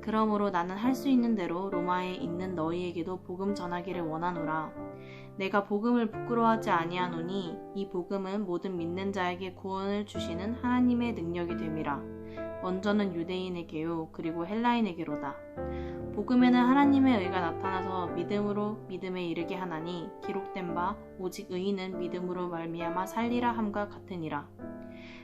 그러므로 나는 할 수 있는 대로 로마에 있는 너희에게도 복음 전하기를 원하노라. 내가 복음을 부끄러워하지 아니하노니 이 복음은 모든 믿는 자에게 구원을 주시는 하나님의 능력이 됨이라. 먼저는 유대인에게요 그리고 헬라인에게로다. 복음에는 하나님의 의가 나타나서 믿음으로 믿음에 이르게 하나니 기록된 바 오직 의인은 믿음으로 말미암아 살리라 함과 같으니라.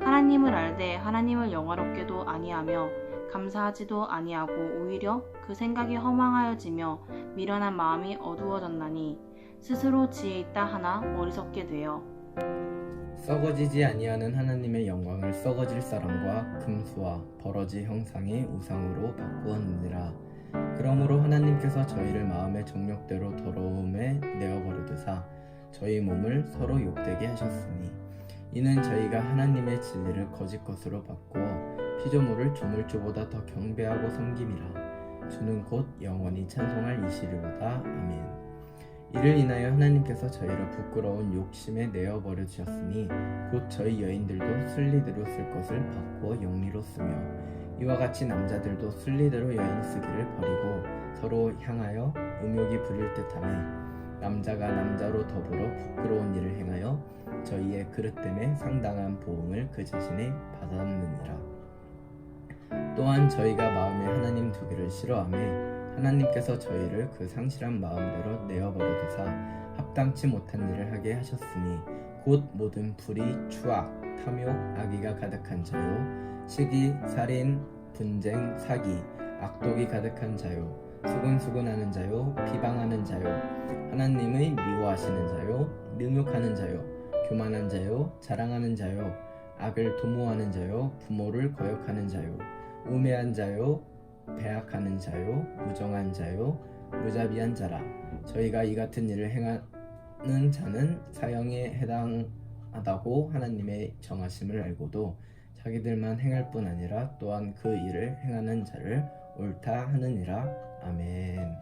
하나님을 알되 하나님을 영화롭게도 아니하며 감사하지도 아니하고 오히려 그 생각이 허망하여지며 미련한 마음이 어두워졌나니 스스로 지혜 있다 하나 어리석게 되어 썩어지지 아니하는 하나님의 영광을 썩어질 사람과 금수와 버러지 형상의 우상으로 바꾸었느니라. 그러므로 하나님께서 저희를 마음의 정욕대로 더러움에 내어 버리듯사 저희 몸을 서로 욕되게 하셨으니 이는 저희가 하나님의 진리를 거짓 것으로 바꾸어 피조물을 조물주보다 더 경배하고 섬김이라 주는 곧 영원히 찬송할 이시리로다 아멘. 이를 인하여 하나님께서 저희를 부끄러운 욕심에 내어버려 주셨으니 곧 저희 여인들도 순리대로 쓸 것을 바꾸어 영리로 쓰며 이와 같이 남자들도 순리대로 여인 쓰기를 버리고 서로 향하여 음욕이 부릴 듯하며 남자가 남자로 더불어 부끄러운 일을 행하여 저희의 그릇 때문에 상당한 보응을 그 자신에 받았느니라. 또한 저희가 마음에 하나님 두기를 싫어하며 하나님께서 저희를 그 상실한 마음대로 내어버려 두사 합당치 못한 일을 하게 하셨으니 곧 모든 불의, 추악, 탐욕, 악의가 가득한 자요. 시기, 살인, 분쟁, 사기, 악독이 가득한 자요 수근수근하는 자요 비방하는 자요 하나님의 미워하시는 자요 능욕하는 자요 교만한 자요 자랑하는 자요 악을 도모하는 자요 부모를 거역하는 자요 우매한 자요 배악하는 자요 무정한 자요 무자비한 자라. 저희가 이 같은 일을 행하는 자는 사형에 해당하다고 하나님의 정하심을 알고도 자기들만 행할 뿐 아니라 또한 그 일을 행하는 자를 옳다 하느니라 아멘.